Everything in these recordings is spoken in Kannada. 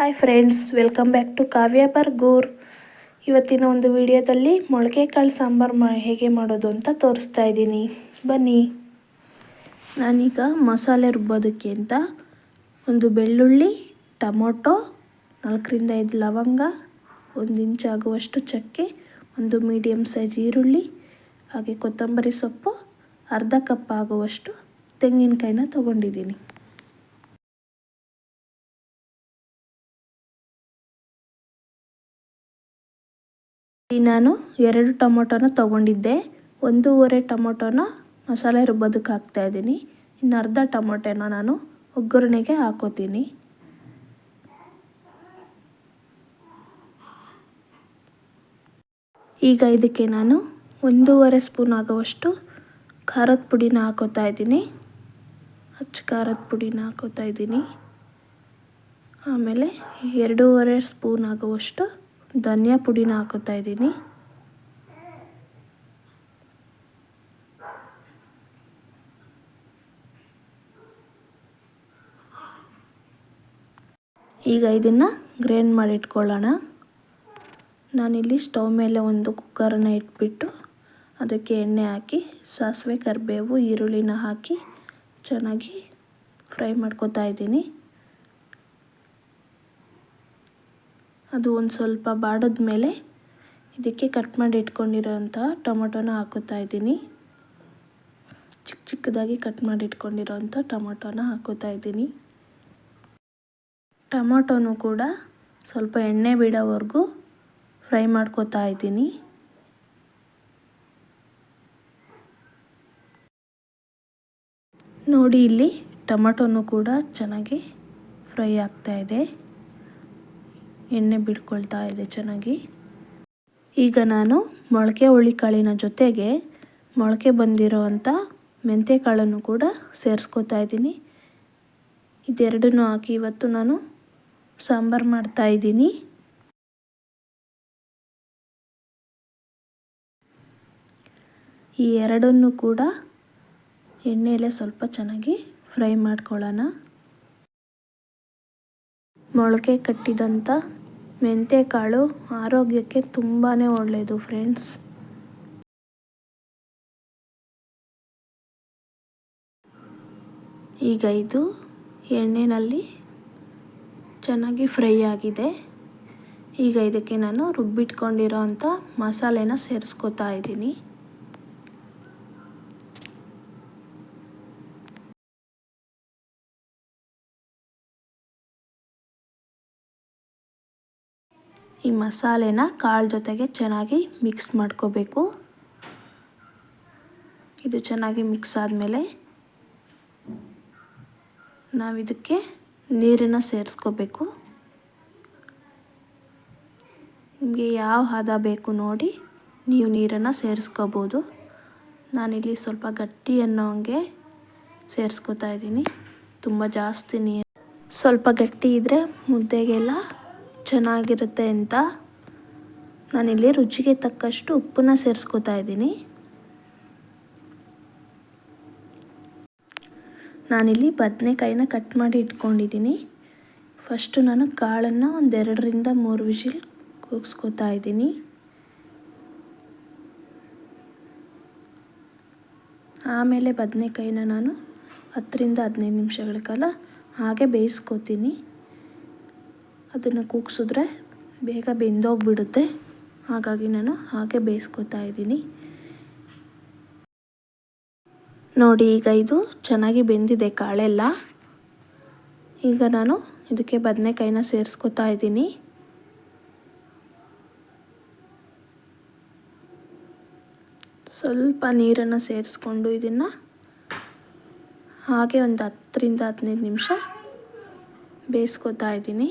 Hi friends welcome back to Kavya Bargur ಇವತ್ತಿನ ಒಂದು ವಿಡಿಯೋದಲ್ಲಿ ಮೊಳಕೆ ಕಾಳು ಸಾಂಬಾರು ಮಾ, ಹೇಗೆ ಮಾಡೋದು ಅಂತ ತೋರಿಸ್ತಾ ಇದ್ದೀನಿ. ಬನ್ನಿ. ನಾನೀಗ ಮಸಾಲೆ ರುಬ್ಬೋದಕ್ಕೆ ಅಂತ ಒಂದು ಬೆಳ್ಳುಳ್ಳಿ, ಟೊಮೊಟೊ, ನಾಲ್ಕರಿಂದ ಐದು ಲವಂಗ, ಒಂದು ಇಂಚ್ ಆಗುವಷ್ಟು ಚಕ್ಕೆ, ಒಂದು ಮೀಡಿಯಮ್ ಸೈಜ್ ಈರುಳ್ಳಿ, ಹಾಗೆ ಕೊತ್ತಂಬರಿ ಸೊಪ್ಪು, ಅರ್ಧ ಕಪ್ ಆಗುವಷ್ಟು ತೆಂಗಿನಕಾಯಿನ ತೊಗೊಂಡಿದ್ದೀನಿ. ನಾನು ಎರಡು ಟೊಮೊಟೊನ ತೊಗೊಂಡಿದ್ದೆ. ಒಂದೂವರೆ ಟೊಮೊಟೊನ ಮಸಾಲೆ ರುಬ್ಬೋದಕ್ಕೆ ಹಾಕ್ತಾ ಇದ್ದೀನಿ. ಇನ್ನು ಅರ್ಧ ಟೊಮೊಟೊನ ನಾನು ಒಗ್ಗರಣೆಗೆ ಹಾಕೋತೀನಿ. ಈಗ ಇದಕ್ಕೆ ನಾನು ಒಂದೂವರೆ ಸ್ಪೂನ್ ಆಗುವಷ್ಟು ಖಾರದ ಪುಡಿನ ಹಾಕೋತಾ ಇದ್ದೀನಿ. ಅಚ್ಚ ಖಾರದ ಪುಡಿನ ಹಾಕೋತಾ ಇದ್ದೀನಿ. ಆಮೇಲೆ ಎರಡೂವರೆ ಸ್ಪೂನ್ ಆಗುವಷ್ಟು ಧನಿಯಾ ಪುಡಿನ ಹಾಕೋತಾ ಇದ್ದೀನಿ. ಈಗ ಇದನ್ನು ಗ್ರೈಂಡ್ ಮಾಡಿ ಇಟ್ಕೊಳ್ಳೋಣ ನಾನಿಲ್ಲಿ ಸ್ಟವ್ ಮೇಲೆ ಒಂದು ಕುಕ್ಕರನ್ನು ಇಟ್ಬಿಟ್ಟು ಅದಕ್ಕೆ ಎಣ್ಣೆ ಹಾಕಿ, ಸಾಸಿವೆ, ಕರಿಬೇವು, ಈರುಳ್ಳಿನ ಹಾಕಿ ಚೆನ್ನಾಗಿ ಫ್ರೈ ಮಾಡ್ಕೊತಾ ಇದ್ದೀನಿ. ಅದು ಒಂದು ಸ್ವಲ್ಪ ಬಾಡಿದ ಮೇಲೆ ಇದಕ್ಕೆ ಕಟ್ ಮಾಡಿ ಇಟ್ಕೊಂಡಿರೋಂಥ ಟೊಮೊಟೊನ ಹಾಕೋತಾ ಇದ್ದೀನಿ. ಚಿಕ್ಕ ಚಿಕ್ಕದಾಗಿ ಕಟ್ ಮಾಡಿ ಇಟ್ಕೊಂಡಿರೋಂಥ ಟೊಮೊಟೊನ ಹಾಕೋತಾ ಇದ್ದೀನಿ. ಟೊಮೊಟೊನು ಕೂಡ ಸ್ವಲ್ಪ ಎಣ್ಣೆ ಬಿಡೋವರೆಗೂ ಫ್ರೈ ಮಾಡ್ಕೋತಾ ಇದ್ದೀನಿ. ನೋಡಿ ಇಲ್ಲಿ ಟೊಮೊಟೊನು ಕೂಡ ಚೆನ್ನಾಗಿ ಫ್ರೈ ಆಗ್ತಾ ಇದೆ. ಎಣ್ಣೆ ಬಿಡ್ಕೊಳ್ತಾ ಇದೆ ಚೆನ್ನಾಗಿ. ಈಗ ನಾನು ಮೊಳಕೆ ಹುಳಿಕಾಳಿನ ಜೊತೆಗೆ ಮೊಳಕೆ ಬಂದಿರೋ ಅಂಥ ಮೆಂತ್ಯಕಾಳನ್ನು ಕೂಡ ಸೇರಿಸ್ಕೊತಾ ಇದ್ದೀನಿ. ಇದೆರಡನ್ನೂ ಹಾಕಿ ಇವತ್ತು ನಾನು ಸಾಂಬಾರು ಮಾಡ್ತಾ ಇದ್ದೀನಿ. ಈ ಎರಡನ್ನು ಕೂಡ ಎಣ್ಣೆಯಲ್ಲೇ ಸ್ವಲ್ಪ ಚೆನ್ನಾಗಿ ಫ್ರೈ ಮಾಡ್ಕೊಳ್ಳೋಣ. ಮೊಳಕೆ ಕಟ್ಟಿದಂಥ ಮೆಂತ್ಯಕಾಳು ಆರೋಗ್ಯಕ್ಕೆ ತುಂಬಾ ಒಳ್ಳೆಯದು ಫ್ರೆಂಡ್ಸ್ ಈಗ ಇದು ಎಣ್ಣೆಯಲ್ಲಿ ಚೆನ್ನಾಗಿ ಫ್ರೈ ಆಗಿದೆ. ಈಗ ಇದಕ್ಕೆ ನಾನು ರುಬ್ಬಿಟ್ಕೊಂಡಿರೋ ಅಂಥ ಮಸಾಲೆನ ಸೇರಿಸ್ಕೊತಾ ಇದ್ದೀನಿ. ಈ ಮಸಾಲೆನ ಕಾಳು ಜೊತೆಗೆ ಚೆನ್ನಾಗಿ ಮಿಕ್ಸ್ ಮಾಡ್ಕೋಬೇಕು. ಇದು ಚೆನ್ನಾಗಿ ಮಿಕ್ಸ್ ಆದಮೇಲೆ ನಾವು ಇದಕ್ಕೆ ನೀರನ್ನು ಸೇರಿಸ್ಕೋಬೇಕು. ನಿಮಗೆ ಯಾವ ಹದ ಬೇಕು ನೋಡಿ ನೀವು ನೀರನ್ನು ಸೇರಿಸ್ಕೋಬೋದು. ನಾನಿಲ್ಲಿ ಸ್ವಲ್ಪ ಗಟ್ಟಿ ಅನ್ನೋ ಹಂಗೆ ಸೇರಿಸ್ಕೋತಾ ಇದ್ದೀನಿ. ತುಂಬ ಜಾಸ್ತಿ ನೀರು ಸ್ವಲ್ಪ ಗಟ್ಟಿ ಇದ್ದರೆ ಮುದ್ದೆಗೆಲ್ಲ ಚೆನ್ನಾಗಿರುತ್ತೆ ಅಂತ ನಾನಿಲ್ಲಿ ರುಚಿಗೆ ತಕ್ಕಷ್ಟು ಉಪ್ಪನ್ನ ಸೇರಿಸ್ಕೋತಾ ಇದ್ದೀನಿ. ನಾನಿಲ್ಲಿ ಬದನೆಕಾಯಿನ ಕಟ್ ಮಾಡಿ ಇಟ್ಕೊಂಡಿದ್ದೀನಿ. ಫಸ್ಟು ನಾನು ಕಾಳನ್ನು ಒಂದೆರಡರಿಂದ ಮೂರು ವಿಜಿಲ್ ಕೂಗಿಸ್ಕೋತಾ ಇದ್ದೀನಿ. ಆಮೇಲೆ ಬದನೆಕಾಯಿನ ನಾನು ಹತ್ತರಿಂದ ಹದಿನೈದು ನಿಮಿಷಗಳ ಕಾಲ ಹಾಗೆ ಬೇಯಿಸ್ಕೋತೀನಿ. ಅದನ್ನು ಕೂಗ್ಸಿದ್ರೆ ಬೇಗ ಬೆಂದೋಗ್ಬಿಡುತ್ತೆ. ಹಾಗಾಗಿ ನಾನು ಹಾಗೆ ಬೇಯಿಸ್ಕೊತಾ ಇದ್ದೀನಿ. ನೋಡಿ, ಈಗ ಇದು ಚೆನ್ನಾಗಿ ಬೆಂದಿದೆ ಕಾಳೆಲ್ಲ. ಈಗ ನಾನು ಇದಕ್ಕೆ ಬದನೆಕಾಯಿನ ಸೇರಿಸ್ಕೊತಾ ಇದ್ದೀನಿ. ಸ್ವಲ್ಪ ನೀರನ್ನು ಸೇರಿಸ್ಕೊಂಡು ಇದನ್ನು ಹಾಗೆ ಒಂದು ಹತ್ತರಿಂದ ಹದಿನೈದು ನಿಮಿಷ ಬೇಯಿಸ್ಕೊತಾ ಇದ್ದೀನಿ.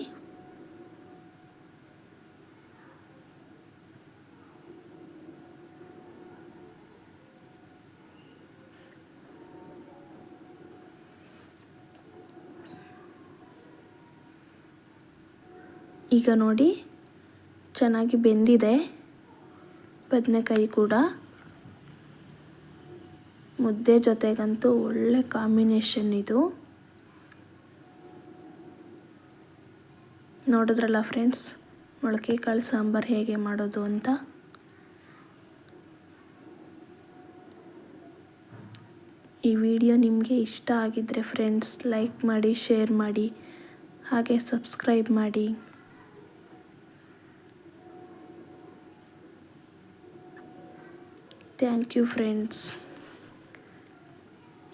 ಈಗ ನೋಡಿ, ಚೆನ್ನಾಗಿ ಬೆಂದಿದೆ. ಬದನೆಕಾಯಿ ಕೂಡ. ಮುದ್ದೆ ಜೊತೆಗಂತೂ ಒಳ್ಳೆ ಕಾಂಬಿನೇಷನ್ ಇದು. ನೋಡಿದ್ರಲ್ಲ ಫ್ರೆಂಡ್ಸ್ ಮೊಳಕೆ ಕಾಳು ಸಾಂಬಾರು ಹೇಗೆ ಮಾಡೋದು ಅಂತ? ಈ ವಿಡಿಯೋ ನಿಮಗೆ ಇಷ್ಟ ಆಗಿದ್ದರೆ ಫ್ರೆಂಡ್ಸ್ ಲೈಕ್ ಮಾಡಿ ಶೇರ್ ಮಾಡಿ, ಹಾಗೆ ಸಬ್ಸ್ಕ್ರೈಬ್ ಮಾಡಿ. ಥ್ಯಾಂಕ್ ಯು ಫ್ರೆಂಡ್ಸ್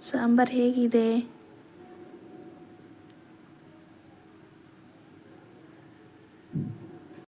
ಸಾಂಬಾರು ಹೇಗಿದೆ?